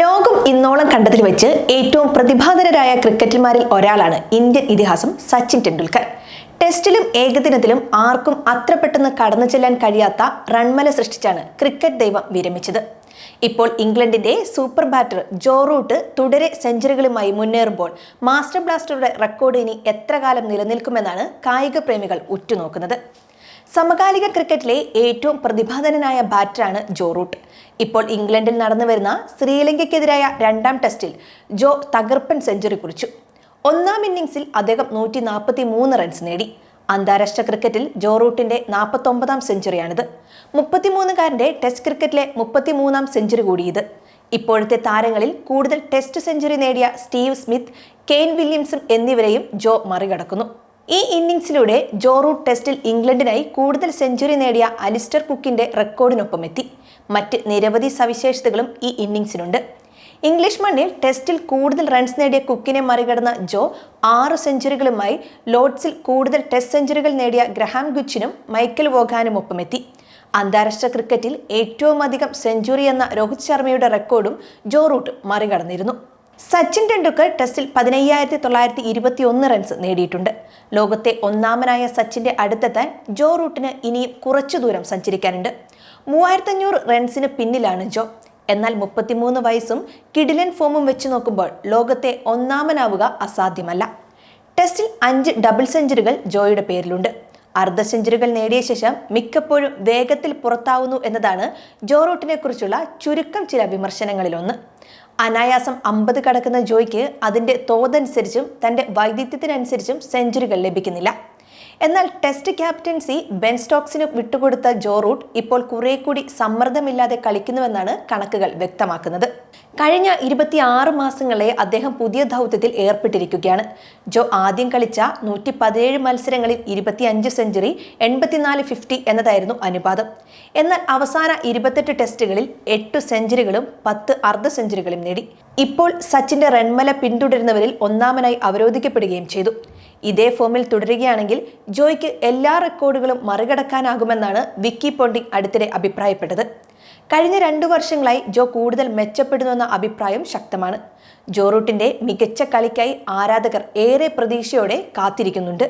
ലോകം ഇന്നോളം കണ്ടതിൽ വെച്ച് ഏറ്റവും പ്രതിഭാധനരായ ക്രിക്കറ്റർമാരിൽ ഒരാളാണ് ഇന്ത്യൻ ഇതിഹാസം സച്ചിൻ ടെണ്ടുൽക്കർ. ടെസ്റ്റിലും ഏകദിനത്തിലും ആർക്കും അത്ര പെട്ടെന്ന് കടന്നു ചെല്ലാൻ കഴിയാത്ത റൺമല സൃഷ്ടിച്ചാണ് ക്രിക്കറ്റ് ദൈവം വിരമിച്ചത്. ഇപ്പോൾ ഇംഗ്ലണ്ടിന്റെ സൂപ്പർ ബാറ്റർ ജോ റൂട്ട് തുടരെ സെഞ്ചുറികളുമായി മുന്നേറുമ്പോൾ മാസ്റ്റർ ബ്ലാസ്റ്ററുടെ റെക്കോർഡ് ഇനി എത്ര കാലം നിലനിൽക്കുമെന്നാണ് കായിക പ്രേമികൾ ഉറ്റുനോക്കുന്നത്. സമകാലിക ക്രിക്കറ്റിലെ ഏറ്റവും പ്രതിഭാധനനായ ബാറ്ററാണ് ജോ റൂട്ട്. ഇപ്പോൾ ഇംഗ്ലണ്ടിൽ നടന്നു വരുന്ന ശ്രീലങ്കയ്ക്കെതിരായ രണ്ടാം ടെസ്റ്റിൽ ജോ തകർപ്പൻ സെഞ്ചുറി കുറിച്ചു. ഒന്നാം ഇന്നിംഗ്സിൽ അദ്ദേഹം നൂറ്റി നാൽപ്പത്തി മൂന്ന് റൺസ് നേടി. അന്താരാഷ്ട്ര ക്രിക്കറ്റിൽ ജോ റൂട്ടിന്റെ നാൽപ്പത്തൊമ്പതാം സെഞ്ചുറിയാണിത്. മുപ്പത്തിമൂന്നുകാരന്റെ ടെസ്റ്റ് ക്രിക്കറ്റിലെ മുപ്പത്തിമൂന്നാം സെഞ്ചുറി കൂടിയത്. ഇപ്പോഴത്തെ താരങ്ങളിൽ കൂടുതൽ ടെസ്റ്റ് സെഞ്ചുറി നേടിയ സ്റ്റീവ് സ്മിത്ത് കെയ്ൻ വില്യംസും എന്നിവരെയും ജോ മറികടക്കുന്നു. ഈ ഇന്നിംഗ്സിലൂടെ ജോറൂട്ട് ടെസ്റ്റിൽ ഇംഗ്ലണ്ടിനായി കൂടുതൽ സെഞ്ചുറി നേടിയ അലിസ്റ്റർ കുക്കിന്റെ റെക്കോർഡിനൊപ്പം എത്തി മറ്റ് നിരവധി സവിശേഷതകളും ഈ ഇന്നിംഗ്സിനുണ്ട്. ഇംഗ്ലീഷ് മണ്ണിൽ ടെസ്റ്റിൽ കൂടുതൽ റൺസ് നേടിയ കുക്കിനെ മറികടന്ന ജോ ആറ് സെഞ്ചുറികളുമായി ലോഡ്സിൽ കൂടുതൽ ടെസ്റ്റ് സെഞ്ചുറികൾ നേടിയ ഗ്രഹാം ഗുച്ചിനും മൈക്കൽ വോഗാനും ഒപ്പമെത്തി അന്താരാഷ്ട്ര ക്രിക്കറ്റിൽ ഏറ്റവും അധികം സെഞ്ചുറി എന്ന രോഹിത് ശർമ്മയുടെ റെക്കോർഡും ജോ റൂട്ട് മറികടന്നിരുന്നു. സച്ചിൻ ടെണ്ടുൽക്കർ ടെസ്റ്റിൽ പതിനയ്യായിരത്തി തൊള്ളായിരത്തി ഇരുപത്തി ഒന്ന് റൺസ് നേടിയിട്ടുണ്ട്. ലോകത്തെ ഒന്നാമനായ സച്ചിന്റെ അടുത്തെത്താൻ ജോ റൂട്ടിന് ഇനിയും കുറച്ചു ദൂരം സഞ്ചരിക്കാനുണ്ട്. മൂവായിരത്തഞ്ഞൂറ് റൺസിന് പിന്നിലാണ് ജോ. എന്നാൽ മുപ്പത്തിമൂന്ന് വയസ്സും കിഡിലൻ ഫോമും വെച്ച് നോക്കുമ്പോൾ ലോകത്തെ ഒന്നാമനാവുക അസാധ്യമല്ല. ടെസ്റ്റിൽ അഞ്ച് ഡബിൾ സെഞ്ചുറികൾ ജോയുടെ പേരിലുണ്ട്. അർദ്ധ സെഞ്ചുറികൾ നേടിയ ശേഷം മിക്കപ്പോഴും വേഗത്തിൽ പുറത്താവുന്നു എന്നതാണ് ജോ റൂട്ടിനെ കുറിച്ചുള്ള ചുരുക്കം ചില വിമർശനങ്ങളിലൊന്ന്. അനായാസം അമ്പത് കടക്കുന്ന ജോയ്ക്ക് അതിന്റെ തോതനുസരിച്ചും തന്റെ വൈദഗ്ധ്യത്തിനനുസരിച്ചും സെഞ്ചുറികൾ ലഭിക്കുന്നില്ല. എന്നാൽ ടെസ്റ്റ് ക്യാപ്റ്റൻസി ബെൻ സ്റ്റോക്സിന് വിട്ടുകൊടുത്ത ജോ റൂട്ട് ഇപ്പോൾ കുറെ കൂടി സമ്മർദ്ദമില്ലാതെ കളിക്കുന്നുവെന്നാണ് കണക്കുകൾ വ്യക്തമാക്കുന്നത്. കഴിഞ്ഞ ഇരുപത്തി ആറ് മാസങ്ങളെ അദ്ദേഹം പുതിയ ദൗത്യത്തിൽ ഏർപ്പെട്ടിരിക്കുകയാണ്. ജോ ആദ്യം കളിച്ച നൂറ്റി പതിനേഴ് മത്സരങ്ങളിൽ ഇരുപത്തിയഞ്ച് സെഞ്ചുറി എൺപത്തിനാല് ഫിഫ്റ്റി എന്നതായിരുന്നു അനുപാതം. എന്നാൽ അവസാന ഇരുപത്തെട്ട് ടെസ്റ്റുകളിൽ എട്ട് സെഞ്ചുറികളും പത്ത് അർദ്ധ സെഞ്ചുറികളും നേടി. ഇപ്പോൾ സച്ചിന്റെ റൺമല പിന്തുടരുന്നവരിൽ ഒന്നാമനായി അവരോധിക്കപ്പെടുകയും ചെയ്തു. ഇതേ ഫോമിൽ തുടരുകയാണെങ്കിൽ ജോയ്ക്ക് എല്ലാ റെക്കോർഡുകളും മറികടക്കാനാകുമെന്നാണ് വിക്കി പോണ്ടിങ് അടുത്തിടെ അഭിപ്രായപ്പെട്ടത്. കഴിഞ്ഞ രണ്ടു വർഷങ്ങളായി ജോ കൂടുതൽ മെച്ചപ്പെടുന്നുവെന്ന അഭിപ്രായം ശക്തമാണ്. ജോ റൂട്ടിന്റെ മികച്ച കളിക്കായി ആരാധകർ ഏറെ പ്രതീക്ഷയോടെ കാത്തിരിക്കുന്നുണ്ട്.